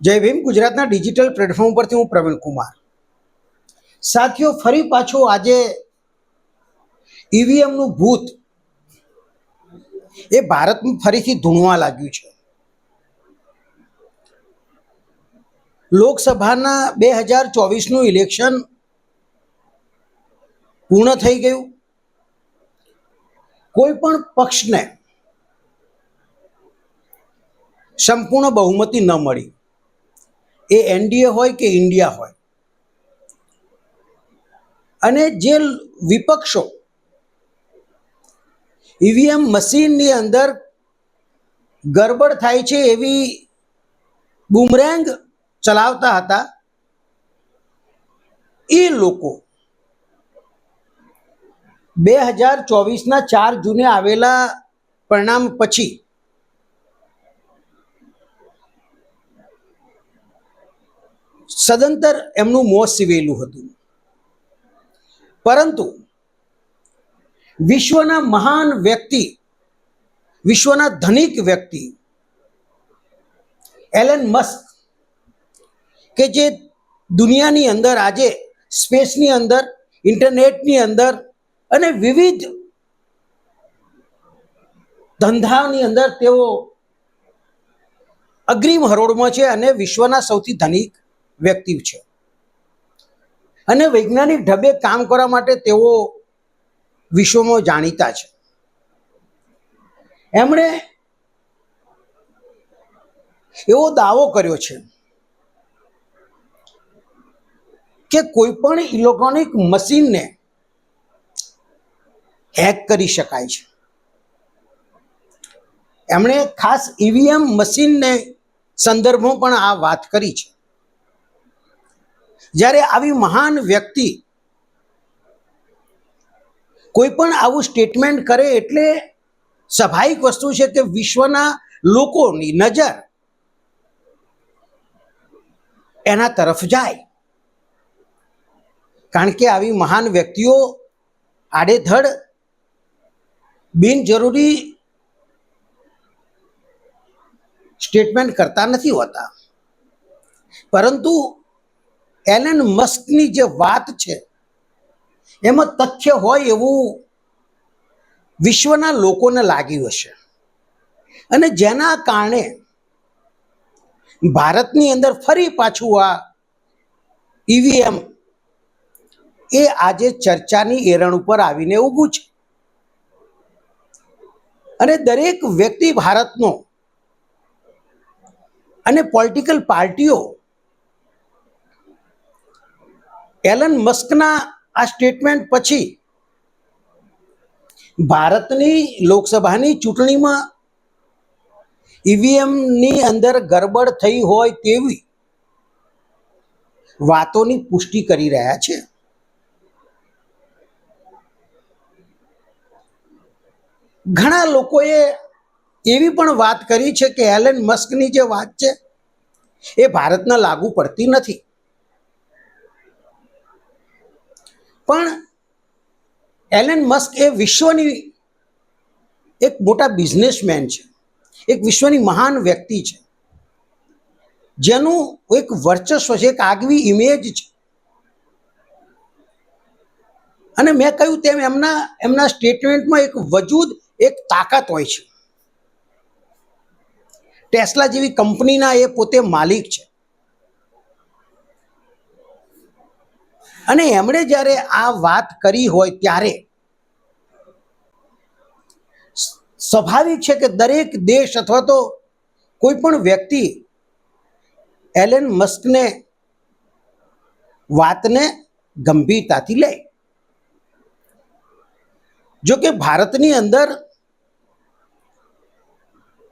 જય ભીમ, ગુજરાતના digital platform પરથી હું પ્રવીણ કુમાર. સાથીઓ, ફરી પાછો આજે ઈવીએમનું ભૂત એ ભારતમાં ફરીથી ધૂણવા લાગ્યું છે. લોકસભાના બે હજાર ચોવીસનું ઇલેક્શન પૂર્ણ થઈ ગયું. કોઈ પણ પક્ષને સંપૂર્ણ બહુમતી ન મળી. એ એનડીએ હોય કે ઇન્ડિયા હોય. અને જે વિપક્ષો ઈવીએમ મશીનની અંદર ગરબડ થાય છે એવી બુમરેંગ ચલાવતા હતા, એ લોકો બે હજાર ચોવીસના ચાર જૂને આવેલા પરિણામ પછી સદંતર એમનું મોં સીવેલું હતું. પરંતુ વિશ્વના મહાન વ્યક્તિ, વિશ્વના ધનિક વ્યક્તિ, એલન મસ્ક, કે જે દુનિયાની અંદર આજે સ્પેસની અંદર, ઇન્ટરનેટની અંદર અને વિવિધ ધંધાની અંદર તેઓ અગ્રીમ હરોળમાં છે અને વિશ્વના સૌથી ધનિક વ્યક્તિ છે. અને વૈજ્ઞાનિક ઢબે કામ કરવા માટે તેઓ વિશ્વમાં જાણીતા છે. એમણે એવો દાવો કર્યો છે કે કોઈ પણ ઇલેક્ટ્રોનિક મશીનને હેક કરી શકાય છે. એમણે ખાસ ઈવીએમ મશીનને સંદર્ભમાં પણ આ વાત કરી છે. જ્યારે આવી મહાન વ્યક્તિ કોઈ પણ આવું સ્ટેટમેન્ટ કરે એટલે સ્વાભાવિક વસ્તુ છે કે વિશ્વના લોકોની નજર એના તરફ જાય. કારણ કે આવી મહાન વ્યક્તિઓ આડેધડ બિનજરૂરી સ્ટેટમેન્ટ કરતા નથી હોતા. પરંતુ એલન મસ્કની જે વાત છે, એમાં તથ્ય હોય એવું વિશ્વના લોકોને લાગ્યું હશે. અને જેના કારણે ભારતની અંદર ફરી પાછું આ ઈવીએમ એ આજે ચર્ચાની એરણ ઉપર આવીને ઊભું છે. અને દરેક વ્યક્તિ ભારતનો અને પોલિટિકલ પાર્ટીઓ એલન મસ્કના આ સ્ટેટમેન્ટ પછી ભારતની લોકસભાની ચૂંટણીમાં ઈવીએમની અંદર ગરબડ થઈ હોય તેવી વાતોની પુષ્ટિ કરી રહ્યા છે. ઘણા લોકોએ એવી પણ વાત કરી છે કે એલન મસ્કની જે વાત છે, એ ભારતને લાગુ પડતી નથી. પણ એલન મસ્ક એ વિશ્વની એક મોટા બિઝનેસમેન છે. એક વિશ્વની મહાન વ્યક્તિ છે. જેનું એક વર્ચસ્વ છે, એક આગવી ઇમેજ છે. અને મેં કહ્યું તેમ એમના એમના સ્ટેટમેન્ટમાં એક વજૂદ, એક તાકાત હોય છે. ટેસ્લા જેવી કંપનીના એ પોતે માલિક છે. અને એમણે જ્યારે આ વાત કરી હોય ત્યારે સ્વાભાવિક છે કે દરેક દેશ અથવા તો કોઈ પણ વ્યક્તિ એલન મસ્કને વાતને ગંભીરતાથી લે. જો કે ભારતની અંદર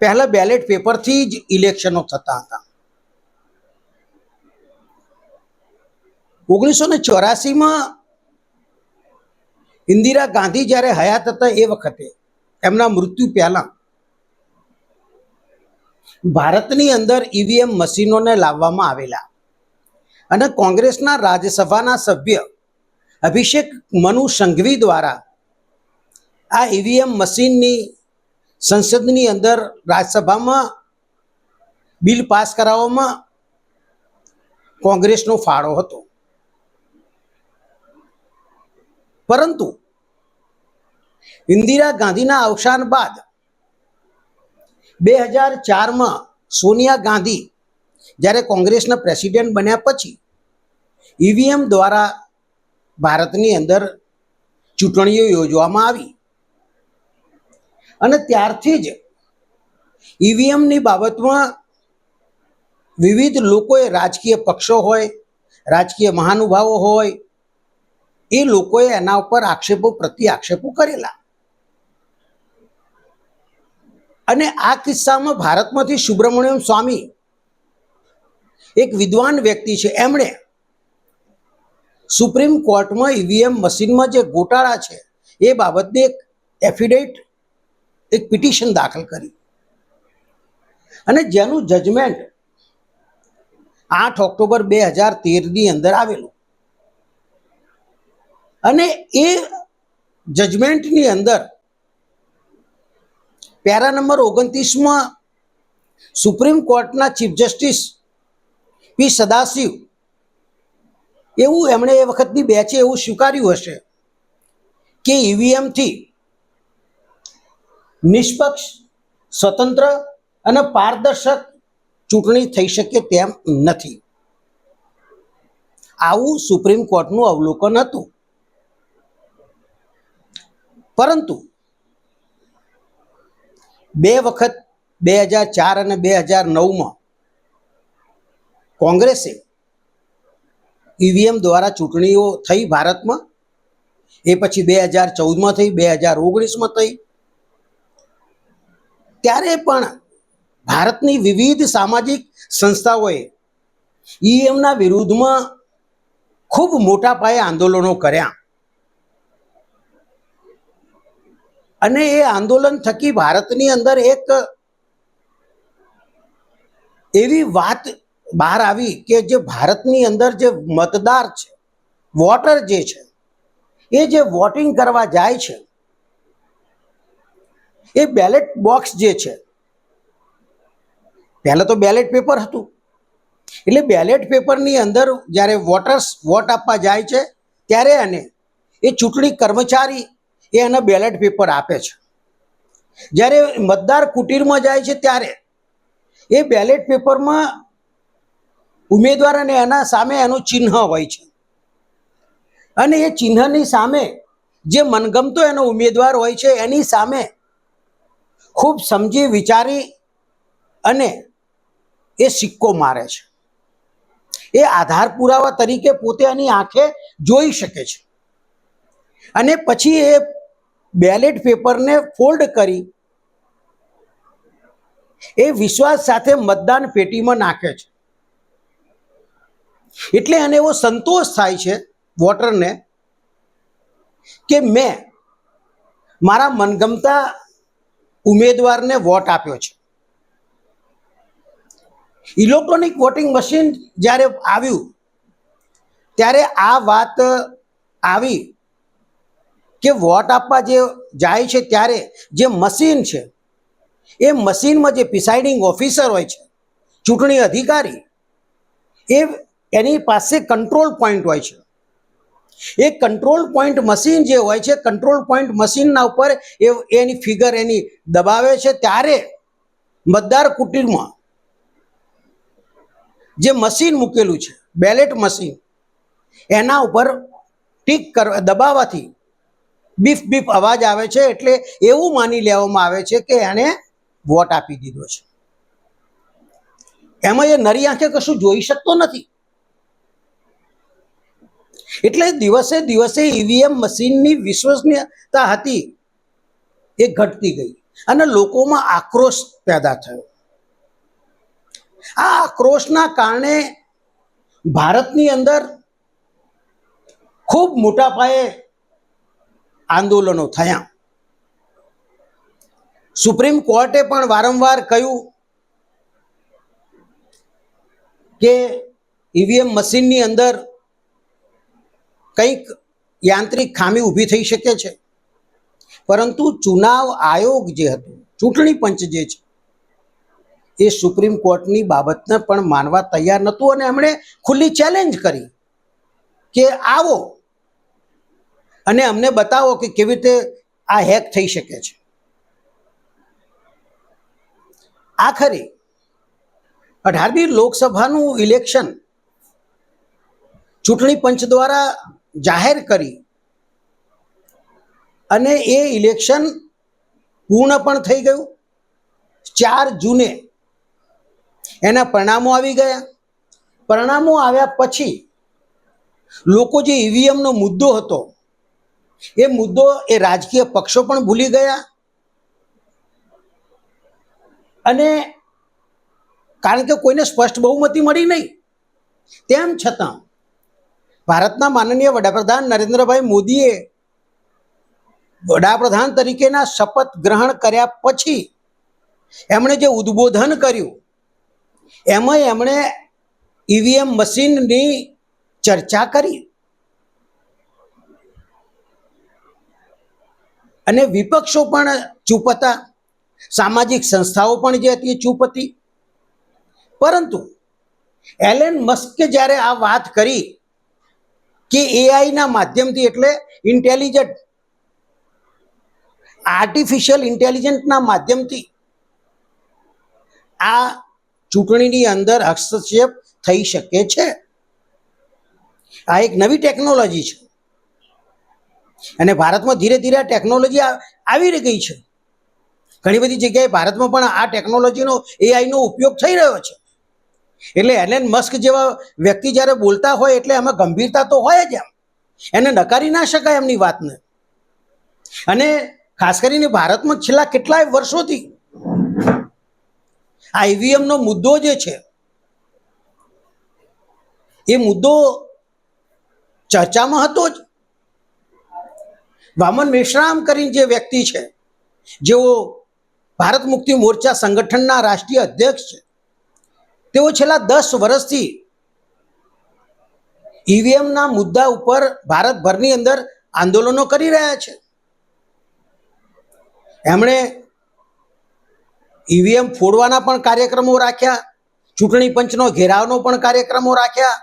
પહેલા બેલેટ પેપરથી જ ઇલેક્શનો થતા હતા. ઓગણીસો ને ચોરાસીમાં ઇન્દિરા ગાંધી જ્યારે હયાત હતા એ વખતે, એમના મૃત્યુ પહેલા, ભારતની અંદર ઈવીએમ મશીનોને લાવવામાં આવેલા અને કોંગ્રેસના રાજ્યસભાના સભ્ય અભિષેક મનુ સંઘવી દ્વારા આ ઈવીએમ મશીનની સંસદની અંદર રાજ્યસભામાં બિલ પાસ કરાવવામાં કોંગ્રેસનો ફાળો હતો. પરંતુ ઇન્દિરા ગાંધીના અવસાન બાદ બે હજાર ચારમાં સોનિયા ગાંધી જ્યારે કોંગ્રેસના પ્રેસિડેન્ટ બન્યા પછી ઈવીએમ દ્વારા ભારતની અંદર ચૂંટણીઓ યોજવામાં આવી. અને ત્યારથી જ ઈવીએમની બાબતમાં વિવિધ લોકોએ રાજકીય પક્ષો હોય, રાજકીય મહાનુભાવો હોય એ લોકોએ એના ઉપર આક્ષેપો પ્રતિ આક્ષેપો કરેલા. અને આ કિસ્સામાં ભારતમાંથી સુબ્રમણ્યમ સ્વામી એક વિદ્વાન વ્યક્તિ છે. એમણે સુપ્રીમ કોર્ટમાં ઈવીએમ મશીનમાં જે ગોટાળા છે, એ બાબતની એક એફિડેવિટ, એક પિટિશન દાખલ કરી. અને જેનું જજમેન્ટ આઠ ઓક્ટોબર બે હજાર તેરની અંદર આવેલું. અને એ જજમેન્ટની અંદર પેરા નંબર ઓગણત્રીસમાં સુપ્રીમ કોર્ટના ચીફ જસ્ટિસ પી સદાશિવ એવું એમણે એ વખતની બેચે એવું સ્વીકાર્યું હશે કે ઈવીએમથી નિષ્પક્ષ, સ્વતંત્ર અને પારદર્શક ચૂંટણી થઈ શકે તેમ નથી. આવું સુપ્રીમ કોર્ટનું અવલોકન હતું. પરંતુ બે વખત બે હજાર ચાર અને બે હજાર નવમાં કોંગ્રેસે ઈવીએમ દ્વારા ચૂંટણીઓ થઈ ભારતમાં. એ પછી બે હજાર ચૌદમાં થઈ, બે હજાર ઓગણીસમાં થઈ. ત્યારે પણ ભારતની વિવિધ સામાજિક સંસ્થાઓએ ઈએમના વિરુદ્ધમાં ખૂબ મોટા પાયે આંદોલનો કર્યા. અને એ આંદોલન થકી ભારતની અંદર એક એવી વાત બહાર આવી કે જે ભારતની અંદર જે મતદાર છે, વોટર જે છે, એ જે વોટિંગ કરવા જાય છે, એ બેલેટ બોક્સ જે છે, પહેલાં તો બેલેટ પેપર હતું. એટલે બેલેટ પેપરની અંદર જ્યારે વોટર્સ વોટ આપવા જાય છે, ત્યારે એને એ ચૂંટણી કર્મચારી એ એને બેલેટ પેપર આપે છે. જ્યારે મતદાર કુટીરમાં જાય છે ત્યારે એ બેલેટ પેપરમાં ઉમેદવાર અને એના સામે એનું ચિહ્ન હોય છે. અને એ ચિહ્નની સામે જે મનગમતો એનો ઉમેદવાર હોય છે, એની સામે ખૂબ સમજી, વિચારી અને એ સિક્કો મારે છે. એ આધાર પુરાવા તરીકે પોતે એની આંખે જોઈ શકે છે. અને પછી એ બેલેટ પેપરને ફોલ્ડ કરી એ વિશ્વાસ સાથે મતદાન પેટીમાં નાખે છે. એટલે એને એવો સંતોષ થાય છે વોટરને કે મેં મારા મનગમતા ઉમેદવારને વોટ આપ્યો છે. ઇલેક્ટ્રોનિક વોટિંગ મશીન જ્યારે આવ્યું, ત્યારે આ વાત આવી કે વોટ આપવા જે જાય છે ત્યારે જે મશીન છે, એ મશીનમાં જે પ્રિસાઇડિંગ ઓફિસર હોય છે, ચૂંટણી અધિકારી, એ એની પાસે કંટ્રોલ પોઈન્ટ હોય છે. એ કંટ્રોલ પોઈન્ટ મશીન જે હોય છે કંટ્રોલ પોઈન્ટ મશીનના ઉપર એ, એની ફિગર એની દબાવે છે ત્યારે મતદાર કુટીરમાં જે મશીન મૂકેલું છે બેલેટ મશીન એના ઉપર ટીક કરવા દબાવવાથી બીફ બીફ અવાજ આવે છે એટલે એવું માની લેવામાં આવે છે કે એણે વોટ આપી દીધો છે. એમાં એ નરી આંખે કશું જોઈ શકતો નથી. એટલે દિવસે દિવસે ઈવીએમ મશીનની વિશ્વસનીયતા હતી એ ઘટતી ગઈ અને લોકોમાં આક્રોશ પેદા થયો. આ આક્રોશના કારણે ભારતની અંદર ખૂબ મોટા પાયે આંદોલનો થયા. સુપ્રીમ કોર્ટે પણ વારંવાર કહ્યું કે ઈવીએમ મશીનની અંદર કંઈક યાંત્રિક ખામી ઊભી થઈ શકે છે. પરંતુ ચુનાવ આયોગ જે હતું, ચૂંટણી પંચ જે છે, એ સુપ્રીમ કોર્ટની બાબતને પણ માનવા તૈયાર નહોતું અને એમણે ખુલ્લી ચેલેન્જ કરી કે આવો અને અમને બતાવો કે કેવી રીતે આ હેક થઈ શકે છે. આખરે અઢારમી લોકસભાનું ઇલેક્શન ચૂંટણી પંચ દ્વારા જાહેર કરી અને એ ઇલેક્શન પૂર્ણ પણ થઈ ગયું. ચાર જૂને એના પરિણામો આવી ગયા. પરિણામો આવ્યા પછી લોકો જે ઈવીએમનો મુદ્દો હતો એ મુદ્દો એ રાજકીય પક્ષો પણ ભૂલી ગયા. અને કારણ કે કોઈને સ્પષ્ટ બહુમતી મળી નહીં, તેમ છતાં ભારતના માનનીય વડાપ્રધાન નરેન્દ્રભાઈ મોદીએ વડાપ્રધાન તરીકેના શપથ ગ્રહણ કર્યા પછી એમણે જે ઉદ્બોધન કર્યું એમાં એમણે ઈવીએમ મશીનની ચર્ચા કરી. અને વિપક્ષો પણ ચૂપ હતા. સામાજિક સંસ્થાઓ પણ જે હતી એ ચૂપ હતી. પરંતુ એલેન મસ્કે જ્યારે આ વાત કરી કે એઆઈના માધ્યમથી એટલે ઇન્ટેલિજન્ટ, આર્ટિફિશિયલ ઇન્ટેલિજન્ટના માધ્યમથી આ ચૂંટણીની અંદર હસ્તક્ષેપ થઈ શકે છે. આ એક નવી ટેકનોલોજી છે. અને ભારતમાં ધીરે ધીરે આ ટેકનોલોજી આવી ગઈ છે. ઘણી બધી જગ્યાએ ભારતમાં પણ આ ટેકનોલોજીનો એઆઈનો ઉપયોગ થઈ રહ્યો છે. એટલે એલેન મસ્ક જેવા વ્યક્તિ જ્યારે બોલતા હોય એટલે એમાં ગંભીરતા તો હોય જ એમ. એને નકારી ના શકાય એમની વાતને. અને ખાસ કરીને ભારતમાં છેલ્લા કેટલાય વર્ષોથી આ ઈવીએમનો મુદ્દો જે છે, એ મુદ્દો ચર્ચામાં હતો જ. વામન મેશ્રામ કરીને જે વ્યક્તિ છે, જેઓ ભારત મુક્તિ મોરચા સંગઠનના રાષ્ટ્રીય અધ્યક્ષ છે, તેઓ છેલ્લા દસ વર્ષથી ઈવીએમના મુદ્દા ઉપર ભારતભરની અંદર આંદોલનો કરી રહ્યા છે. એમણે ઈવીએમ ફોડવાના પણ કાર્યક્રમો રાખ્યા, ચૂંટણી પંચનો ઘેરાવનો પણ કાર્યક્રમો રાખ્યા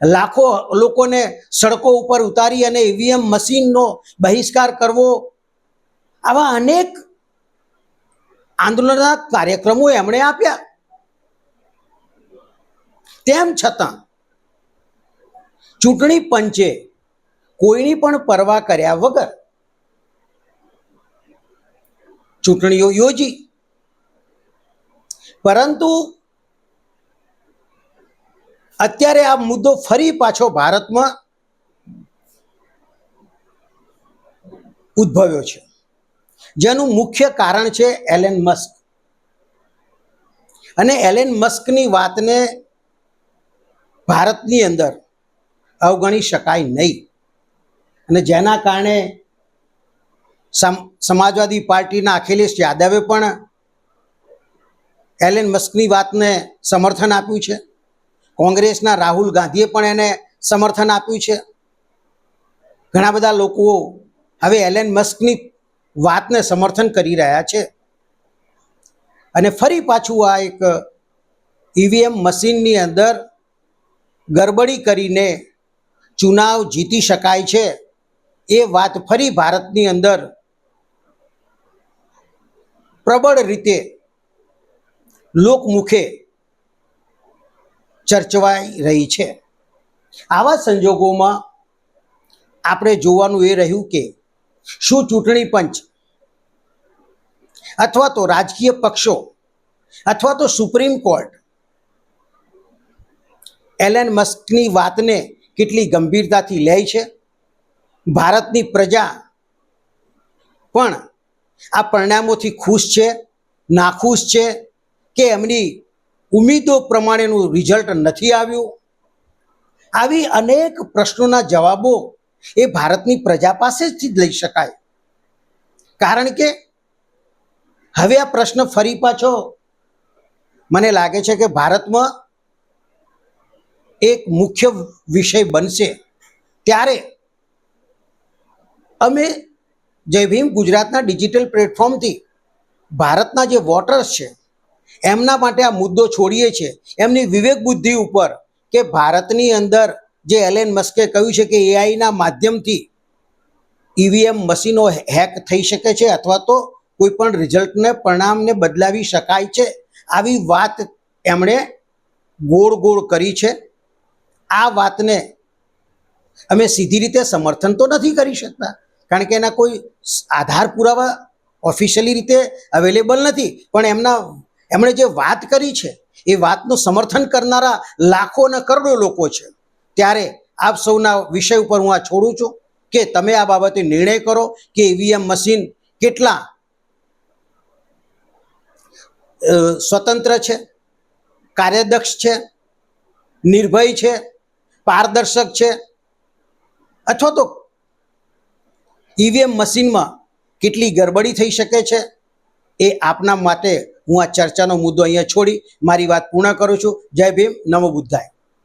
લાખો લોકોને સડકો ઉપર ઉતારી અને ઈવીએમ મશીનનો બહિષ્કાર કરવો. આવા અનેક આંદોલનના કાર્યક્રમો એમણે આપ્યા. તેમ છતાં ચૂંટણી પંચે કોઈની પણ પરવા કર્યા વગર ચૂંટણીઓ યોજી. પરંતુ અત્યારે આ મુદ્દો ફરી પાછો ભારતમાં ઉદ્ભવ્યો છે. જેનું મુખ્ય કારણ છે એલેન મસ્ક. અને એલેન મસ્કની વાતને ભારતની અંદર અવગણી શકાય નહીં. અને જેના કારણે સમાજવાદી પાર્ટીના અખિલેશ યાદવે પણ એલેન મસ્કની વાતને સમર્થન આપ્યું છે. કોંગ્રેસના રાહુલ ગાંધીએ પણ એને સમર્થન આપ્યું છે. ઘણા બધા લોકો હવે એલેન મસ્કની વાતને સમર્થન કરી રહ્યા છે. અને ફરી પાછું આ એક ઈવીએમ મશીનની અંદર ગરબડી કરીને ચુનાવ જીતી શકાય છે એ વાત ફરી ભારતની અંદર પ્રબળ રીતે લોકમુખે ચર્ચવાઈ રહી છે. આવા સંજોગોમાં આપણે જોવાનું એ રહ્યું કે શું ચૂંટણી પંચ અથવા તો રાજકીય પક્ષો અથવા તો સુપ્રીમ કોર્ટ એલેન મસ્કની વાતને કેટલી ગંભીરતાથી લે છે. ભારતની પ્રજા પણ આ પરિણામોથી ખુશ છે, નાખુશ છે કે એમની ઉમ્મીદો પ્રમાણેનું રિઝલ્ટ નથી આવ્યું. આવી અનેક પ્રશ્નોના જવાબો એ ભારતની પ્રજા પાસેથી જ લઈ શકાય. કારણ કે હવે આ પ્રશ્ન ફરી પાછો મને લાગે છે કે ભારતમાં એક મુખ્ય વિષય બનશે. ત્યારે અમે જય ભીમ ગુજરાતના ડિજિટલ પ્લેટફોર્મથી ભારતના જે વોટર્સ છે એમના માટે આ મુદ્દો છોડીએ છીએ એમની વિવેક બુદ્ધિ ઉપર કે ભારતની અંદર જે એલેન મસ્કે કહ્યું છે કે એઆઈના માધ્યમથી ઈવીએમ મશીનો હેક થઈ શકે છે અથવા તો કોઈ પણ રિઝલ્ટને, પરિણામને બદલાવી શકાય છે. આવી વાત એમણે ગોળ ગોળ કરી છે. આ વાતને અમે સીધી રીતે સમર્થન તો નથી કરી શકતા. કારણ કે એના કોઈ આધાર પુરાવા ઓફિશિયલી રીતે અવેલેબલ નથી. પણ એમના એમણે જે વાત કરી છે, એ વાતનું સમર્થન કરનારા લાખો અને કરોડો લોકો છે. ત્યારે આપ સૌના વિષય ઉપર હું આ છોડું છું કે તમે આ બાબતે નિર્ણય કરો કે ઈવીએમ મશીન કેટલા સ્વતંત્ર છે, કાર્યદક્ષ છે, નિર્ભય છે, પારદર્શક છે, અથવા તો ઈવીએમ મશીનમાં કેટલી ગરબડી થઈ શકે છે, એ આપના માટે હું આ ચર્ચાનો મુદ્દો અહીંયા છોડી મારી વાત પૂર્ણ કરું છું. જય ભીમ, નમો બુદ્ધાય.